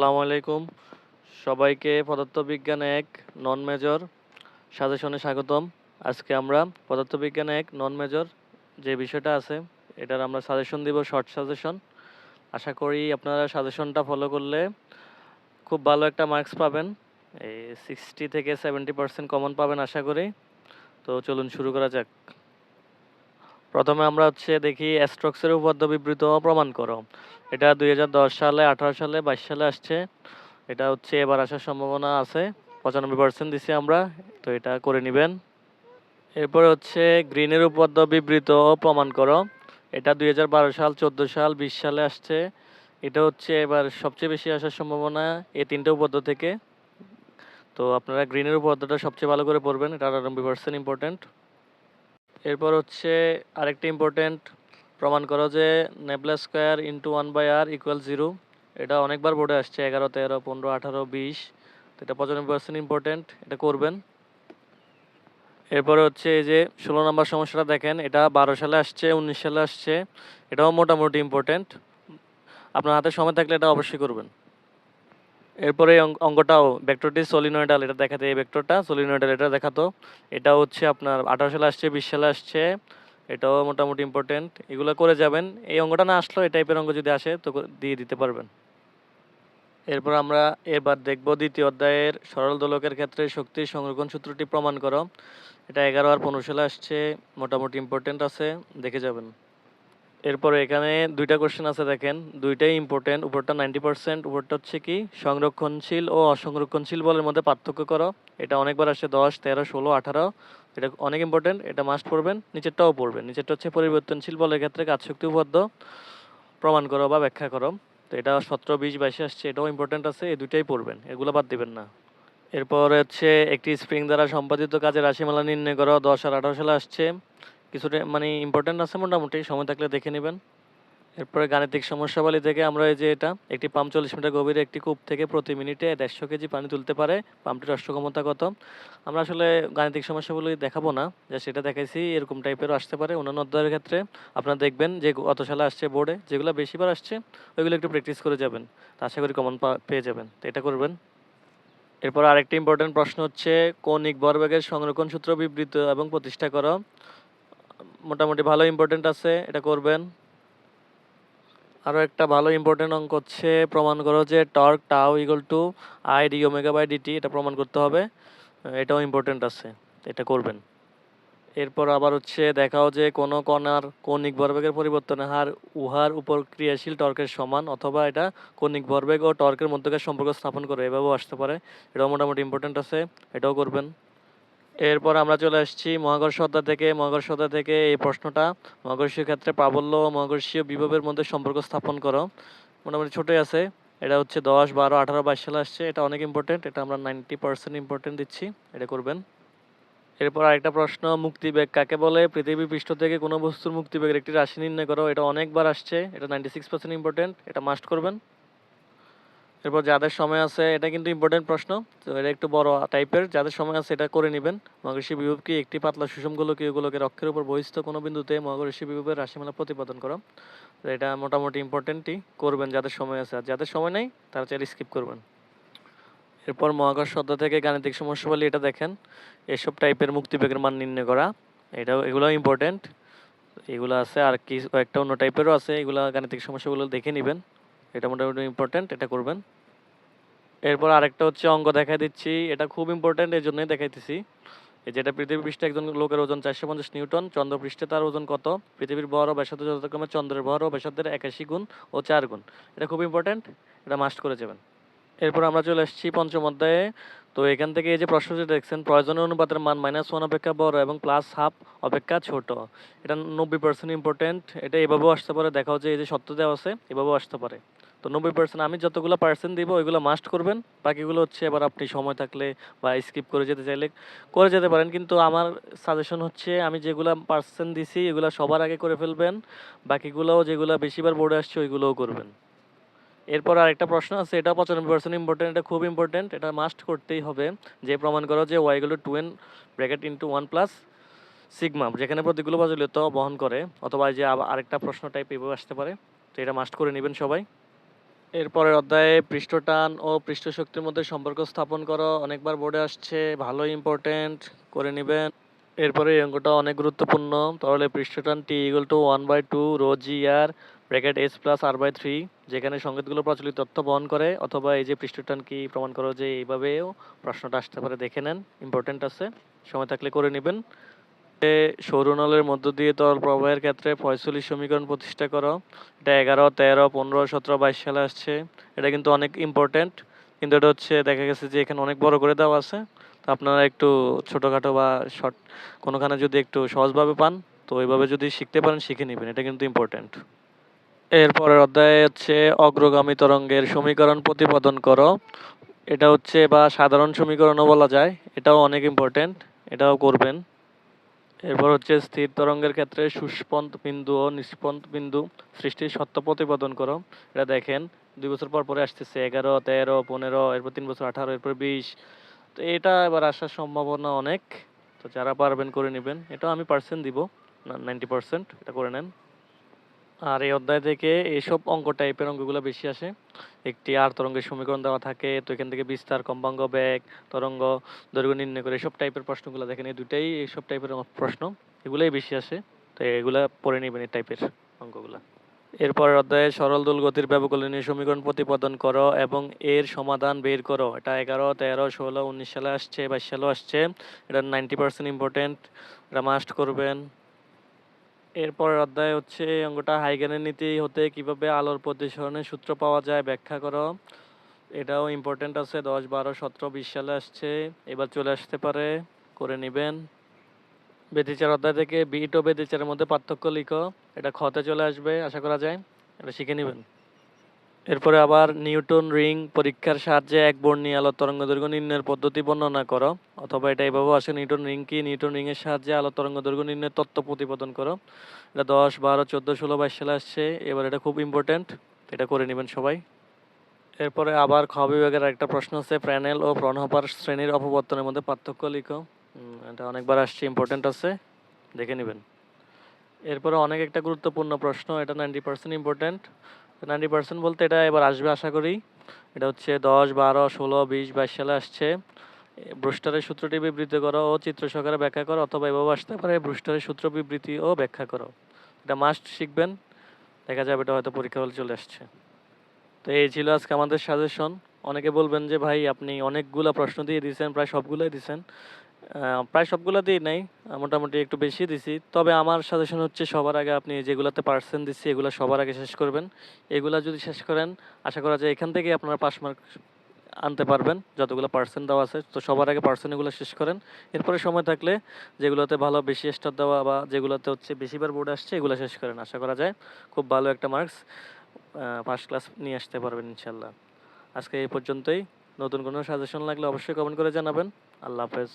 আসসালামু আলাইকুম। সবাইকে পদার্থবিজ্ঞান এক নন মেজর সাজেশনে স্বাগতম। আজকে আমরা পদার্থবিজ্ঞান এক নন মেজর যে বিষয়টা আছে, এটার আমরা সাজেশন দিব শর্ট সাজেশন আশা করি আপনারা সাজেশনটা ফলো করলে খুব ভালো একটা মার্কস পাবেন। এই সিক্সটি থেকে সেভেন্টি পার্সেন্ট কমন পাবেন, আশা করি। তো চলুন শুরু করা যাক। প্রথমে আমরা হচ্ছে দেখি অ্যাস্ট্রক্সের উপপাদ্য বিবৃত প্রমাণ করো। এটা দুই হাজার দশ সালে, আঠারো সালে, বাইশ সালে আসছে। এটা হচ্ছে এবার আসার সম্ভাবনা আছে। পঁচানব্বই পার্সেন্ট দিছি আমরা, তো এটা করে নেবেন। এরপর হচ্ছে গ্রিনের উপপাদ্য বিবৃত প্রমাণ করো। এটা দুই হাজার বারো সাল, চোদ্দ সাল, বিশ সালে আসছে। এটা হচ্ছে এবার সবচেয়ে বেশি আসার সম্ভাবনা এই তিনটে উপপাদ্য থেকে। তো আপনারা গ্রিনের উপপাদ্যটা সবচেয়ে ভালো করে পড়বেন, এটা আটানব্বই পার্সেন্ট ইম্পর্টেন্ট এরপর হচ্ছে আরেকটা ইম্পর্টেন্ট প্রমাণ করো যে nabla square into one by r equal zero এটা অনেকবার বোর্ডে আসছে, এগারো, তেরো, পনেরো, আঠারো, বিশ, তো এটা পঁচানব্বই পার্সেন্ট ইম্পর্টেন্ট এটা করবেন। এরপরে হচ্ছে এই যে ষোলো নম্বর সমস্যাটা দেখেন, এটা বারো সালে আসছে, উনিশ সালে আসছে, এটাও মোটামুটি ইম্পর্টেন্ট আপনার হাতে সময় থাকলে এটা অবশ্যই করবেন। এরপরে অঙ্কটাও ভেক্টরটি সলিনয়েডাল এটা দেখাতে এই ভেক্টরটা সলিনয়েডাল এটা দেখাতো। এটা হচ্ছে আপনার আঠারো সালে আসছে, বিশ সালে আসছে, এটাও মোটামুটি ইম্পর্টেন্ট এগুলো করে যাবেন। এই অঙ্কটা না আসলেও এই টাইপের অঙ্ক যদি আসে, তো দিয়ে দিতে পারবেন। এরপর আমরা এবার দেখব দ্বিতীয় অধ্যায়ের সরল দোলকের ক্ষেত্রে শক্তির সংরক্ষণ সূত্রটি প্রমাণ করো। এটা এগারো আর পনেরো সালে আসছে, মোটামুটি ইম্পর্টেন্ট আছে, দেখে যাবেন। এরপরে এখানে দুইটা কোশ্চেন আছে দেখেন। দুইটাই ইম্পর্টেন্ট উপরটা নাইনটি পার্সেন্ট উপরটা হচ্ছে কি? সংরক্ষণশীল ও অসংরক্ষণশীল বলের মধ্যে পার্থক্য করো। এটা অনেকবার আসছে দশ, তেরো, ষোলো, আঠারো। এটা অনেক ইম্পর্টেন্ট এটা মাস্ট পড়বেন, নিচেরটাও পড়বেন। নিচেরটা হচ্ছে পরিবর্তনশীল বলের ক্ষেত্রে কাজশক্তি উপপাদ্য প্রমাণ করো বা ব্যাখ্যা করো। তো এটা সতেরো, বিশ, বাইশে আসছে, এটাও ইম্পর্টেন্ট আছে, এই দুইটাই পড়বেন, এগুলো বাদ দিবেন না। এরপর হচ্ছে একটি স্প্রিং দ্বারা সম্পাদিত কাজের রাশিমালা নির্ণয় করো, দশ আর আঠারো সালে আসছে। কিছুটা মানে ইম্পর্টেন্ট আছে মোটামুটি, সময় থাকলে দেখে নেবেন। এরপরে গাণিতিক সমস্যাবলী থেকে আমরা এই যে এটা, একটি পাম্প চল্লিশ মিটার গভীরে একটি কূপ থেকে প্রতি মিনিটে দেড়শো কেজি পানি তুলতে পারে, পাম্পটির অষ্ট ক্ষমতা কত? আমরা আসলে গাণিতিক সমস্যাগুলি দেখাবো না যে সেটা দেখাইছি, এরকম টাইপেরও আসতে পারে অন্যান্য অধ্যায়ের ক্ষেত্রে। আপনারা দেখবেন যে কত সালে আসছে বোর্ডে যেগুলো বেশিবার আসছে, ওইগুলো একটু প্র্যাকটিস করে যাবেন, তা আশা করি কমন পেয়ে যাবেন, তো এটা করবেন। এরপর আরেকটি ইম্পর্টেন্ট প্রশ্ন হচ্ছে কৌণিক ভরবেগের সংরক্ষণ সূত্র বিবৃত এবং প্রতিষ্ঠা করো? মোটামুটি ভালো ইম্পর্টেন্ট আছে, এটা করবেন। আরও একটা ভালো ইম্পর্টেন্ট অঙ্ক হচ্ছে, প্রমাণ করো যে torque tau equal to I d omega by dt এটা প্রমাণ করতে হবে। এটাও ইম্পর্টেন্ট আছে, এটা করবেন। এরপর আবার হচ্ছে দেখাও যে কোনো কণার কৌণিক ভরবেগের পরিবর্তনের হার উহার উপর ক্রিয়াশীল টর্কের সমান, অথবা এটা কৌণিক ভরবেগ ও টর্কের মধ্যকার সম্পর্ক স্থাপন করে এভাবেও আসতে পারে। এটাও মোটামুটি ইম্পর্টেন্ট আছে, এটাও করবেন। এরপর আমরা চলে আসছি মহাকর্ষ অধ্যায় থেকে। মহাকর্ষ অধ্যায় থেকে এই প্রশ্নটা, মহাকর্ষীয় ক্ষেত্রে প্রাবল্য ও মহাকর্ষীয় বিভবের মধ্যে সম্পর্ক স্থাপন করো। মোটামুটি ছোটোই আছে, এটা হচ্ছে দশ, বারো, আঠারো, বাইশ সালে আসছে, এটা অনেক ইম্পর্টেন্ট এটা আমরা নাইনটি পার্সেন্ট ইম্পর্টেন্ট দিচ্ছি, এটা করবেন। এরপর আরেকটা প্রশ্ন, মুক্তিবেগ কাকে বলে? পৃথিবী পৃষ্ঠ থেকে কোনো বস্তুর মুক্তিবেগের একটি রাশি নির্ণয় করো, এটা অনেকবার আসছে, এটা নাইনটি সিক্স পার্সেন্ট ইম্পর্টেন্ট এটা মাস্ট করবেন। এরপর যাদের সময় আছে, এটা কিন্তু ইম্পর্টেন্ট প্রশ্ন। তো এটা একটু বড় টাইপের যাদের সময় আছে, এটা করে নেবেন। মহাকর্ষী বিভব কি একটি পাতলা সুষম গোলকীয় গোলকের অক্ষের উপর বহিস্থ কোনো বিন্দুতে মহাকর্ষী বিভবের রাশিমালা প্রতিপাদন করো। এটা মোটামুটি ইম্পর্টেন্টই করবেন যাদের সময় আছে। আর যাদের সময় নেই, তারা চাইলে স্কিপ করবেন। এরপর মহাকর্ষ অধ্যায় থেকে গাণিতিক সমস্যা বলে এটা দেখেন। এসব টাইপের মুক্তিবেগের মান নির্ণয় করা। এটাও এগুলো ইম্পর্টেন্ট এগুলো আছে আর কি একটা অন্য টাইপেরও আছে। এগুলো গাণিতিক সমস্যাগুলো দেখে নেবেন। এটা মোটামুটি ইম্পর্টেন্ট এটা করবেন। এরপর আরেকটা হচ্ছে অঙ্গ দেখাই দিচ্ছি। এটা খুব ইম্পর্টেন্ট এই জন্যই দেখাইতেছি। এই যেটা পৃথিবী পৃষ্ঠে একজন লোকের ওজন চারশো পঞ্চাশ নিউটন, চন্দ্র পৃষ্ঠে তার ওজন কত? পৃথিবীর ভর ও যথাক্রমে চন্দ্রের ভর ও একাশি গুণ ও চার গুণ। এটা খুব ইম্পর্টেন্ট এটা মাস্ট করে যাবেন। এরপর আমরা চলে এসেছি পঞ্চম অধ্যায়ে। তো এখান থেকে এই যে প্রশ্ন যেটা দেখছেন, প্রয়োজনীয় অনুপাতের মান মাইনাস ওয়ান অপেক্ষা বড় এবং প্লাস হাফ অপেক্ষা ছোট। এটা নব্বই পার্সেন্ট ইম্পর্টেন্ট এটা এভাবেও আসতে পারে, দেখাও যে এই যে সত্য দেওয়া আছে, এভাবেও আসতে পারে। তো নব্বই পার্সেন্ট আমি যতগুলো পার্সেন্ট দিব, ওইগুলো মাস্ট করবেন। বাকিগুলো হচ্ছে এবার আপনি সময় থাকলে বা স্কিপ করে যেতে চাইলে করে যেতে পারেন। কিন্তু আমার সাজেশন হচ্ছে আমি যেগুলো পার্সেন্ট দিছি, এগুলো সবার আগে করে ফেলবেন। বাকিগুলোও যেগুলো বেশিবার বোর্ডে আসছে, ওইগুলোও করবেন। এরপর আরেকটা প্রশ্ন আছে, এটা পঁচানব্বই পার্সেন্ট ইম্পর্টেন্ট এটা খুব ইম্পর্টেন্ট এটা মাস্ট করতেই হবে। যে প্রমাণ করো যে ওয়াইগুলো two n bracket into one plus sigma যেখানে প্রতিগুলো প্রচলিত বহন করে, অথবা যে আরেকটা প্রশ্ন টাইপ এভাবে আসতে পারে। তো এটা মাস্ট করে নেবেন সবাই। এরপরের অধ্যায়ে পৃষ্ঠটান ও পৃষ্ঠ শক্তির মধ্যে সম্পর্ক স্থাপন করো। অনেকবার বোর্ডে আসছে, ভালো ইম্পর্টেন্ট করে নেবেন। এরপরে এই অঙ্কটা অনেক গুরুত্বপূর্ণ। তাহলে পৃষ্ঠটান T equal to one by two rho g r bracket s plus r by three যেখানে সংকেতগুলো প্রচলিত তথ্য বহন করে, অথবা এই যে পৃষ্ঠটান কি প্রমাণ করো যে এইভাবেও প্রশ্নটা আসতে পারে, দেখে নেন। ইম্পর্টেন্ট আছে, সময় থাকলে করে নেবেন। সৌরনলের মধ্য দিয়ে তরল প্রবাহের ক্ষেত্রে ফয়সলি সমীকরণ প্রতিষ্ঠা করো। এটা এগারো, তেরো, পনেরো, সতেরো, বাইশ সালে আসছে। এটা কিন্তু অনেক ইম্পর্টেন্ট কিন্তু এটা হচ্ছে দেখা গেছে যে এখানে অনেক বড় করে দেওয়া আছে। তো আপনারা একটু ছোটোখাটো বা শর্ট কোনোখানে যদি একটু সহজভাবে পান, তো ওইভাবে যদি শিখতে পারেন, শিখে নেবেন। এটা কিন্তু ইম্পর্টেন্ট এরপরের অধ্যায়ে হচ্ছে অগ্রগামী তরঙ্গের সমীকরণ প্রতিপাদন করো। এটা হচ্ছে বা সাধারণ সমীকরণও বলা যায়। এটাও অনেক ইম্পর্টেন্ট এটাও করবেন। এরপর হচ্ছে স্থির তরঙ্গের ক্ষেত্রে সুস্পন্দ বিন্দু ও নিষ্পন্দ বিন্দু সৃষ্টির সত্য প্রতিপাদন করো। এটা দেখেন, দুই বছর পর পরে আসতেছে এগারো, তেরো, পনেরো, এরপর তিন বছর আঠারো, এরপর বিশ। তো এটা এবার আসার সম্ভাবনা অনেক। তো যারা পারবেন করে নেবেন। এটাও আমি পার্সেন্ট দিব নাইনটি পার্সেন্ট এটা করে নেন। আর এই অধ্যায় থেকে এইসব অঙ্ক টাইপের অঙ্কগুলো বেশি আসে। একটি আর তরঙ্গের সমীকরণ দেওয়া থাকে, তো এখান থেকে বিস্তার কম্পাঙ্গ বেগ, তরঙ্গ, দৈর্ঘ্য নির্ণয় করে এসব টাইপের প্রশ্নগুলো দেখেন। এই দুটাই এইসব টাইপের প্রশ্ন, এগুলোই বেশি আসে। তো এগুলা পড়ে নেবেন এই টাইপের অঙ্কগুলো। এরপরের অধ্যায়ে সরল দোল গতির ব্যবকলনীয় সমীকরণ প্রতিপাদন করো এবং এর সমাধান বের করো। এটা এগারো, তেরো, ষোলো, উনিশ সালে আসছে, বাইশ সালেও আসছে। এটা নাইনটি পার্সেন্ট ইম্পর্টেন্ট এটা মাস্ট করবেন। এরপরের অধ্যায় হচ্ছে অঙ্গটা হাইগেনের নীতি হতে কীভাবে আলোর প্রতিসরণের সূত্র পাওয়া যায়, ব্যাখ্যা করো। এটাও ইম্পর্টেন্ট আছে, দশ, বারো, সতেরো, বিশ সালে আসছে। এবার চলে আসতে পারে, করে নেবেন। বেদিচার অধ্যায় থেকে বিট ও বেদিচারের মধ্যে পার্থক্য লিখো। এটা খতে চলে আসবে, আশা করা যায়। এটা শিখে নেবেন। এরপরে আবার নিউটন রিং পরীক্ষার সাহায্যে এক বর্ণী আলোর তরঙ্গ দৈর্ঘ্য নির্ণয়ের পদ্ধতি বর্ণনা করো। অথবা এটা এভাবেও আসে, নিউটন রিং কি? নিউটন রিং এর সাহায্যে আলো তরঙ্গ দৈর্ঘ্য নির্ণয়ের তত্ত্ব প্রতিপাদন করো। এটা দশ, বারো, চোদ্দ, ষোলো, বাইশ সালে আসছে। এবার এটা খুব ইম্পর্টেন্ট এটা করে নেবেন সবাই। এরপরে আবার খ বিভাগের একটা প্রশ্ন আছে প্যানেল ও প্রনহপার শ্রেণির অপবর্তনের মধ্যে পার্থক্য লিখো। এটা অনেকবার আসছে ইম্পর্টেন্ট আছে, দেখে নেবেন। এরপরে অনেক একটা গুরুত্বপূর্ণ প্রশ্ন, এটা ninety percent important ninety percent বলতে এটা এবার আসবে, আশা করি। এটা হচ্ছে দশ, বারো, ষোলো, বিশ, বাইশ সালে আসছে। ব্রুস্টারের সূত্রটি বিবৃতি করো ও চিত্র সহকারে ব্যাখ্যা করো, অথবা এভাবে আসতে পারে, ব্রুস্টারের সূত্র বিবৃতি ও ব্যাখ্যা করো। এটা মাস্ট শিখবেন। দেখা যাবে এটা হয়তো পরীক্ষা হলে চলে আসছে। তো এই ছিল আজকে আমাদের সাজেশন অনেকে বলবেন যে, ভাই, আপনি অনেকগুলা প্রশ্ন দিয়ে দিয়েছেন, প্রায় সবগুলোই দিয়েছেন। প্রায় সবগুলো দিই নাই মোটামুটি একটু বেশি দিছি। তবে আমার সাজেশন হচ্ছে সবার আগে আপনি যেগুলোতে পার্সেন্ট দিচ্ছি, এগুলো সবার আগে শেষ করবেন। এগুলা যদি শেষ করেন, আশা করা যায় এখান থেকে আপনারা পাস মার্ক আনতে পারবেন, যতগুলো পার্সেন্ট দেওয়া আছে। তো সবার আগে পার্সেন্ট এগুলো শেষ করেন। এরপরে সময় থাকলে যেগুলোতে ভালো বেশি স্টার দেওয়া বা যেগুলোতে হচ্ছে বেশিবার বোর্ড আসছে, এগুলো শেষ করেন। আশা করা যায় খুব ভালো একটা মার্কস ফার্স্ট ক্লাস নিয়ে আসতে পারবেন ইনশাল্লাহ আজকে এই পর্যন্তই। নতুন কোনো সাজেশন লাগলে অবশ্যই কমেন্ট করে জানাবেন। আল্লাহ হাফেজ।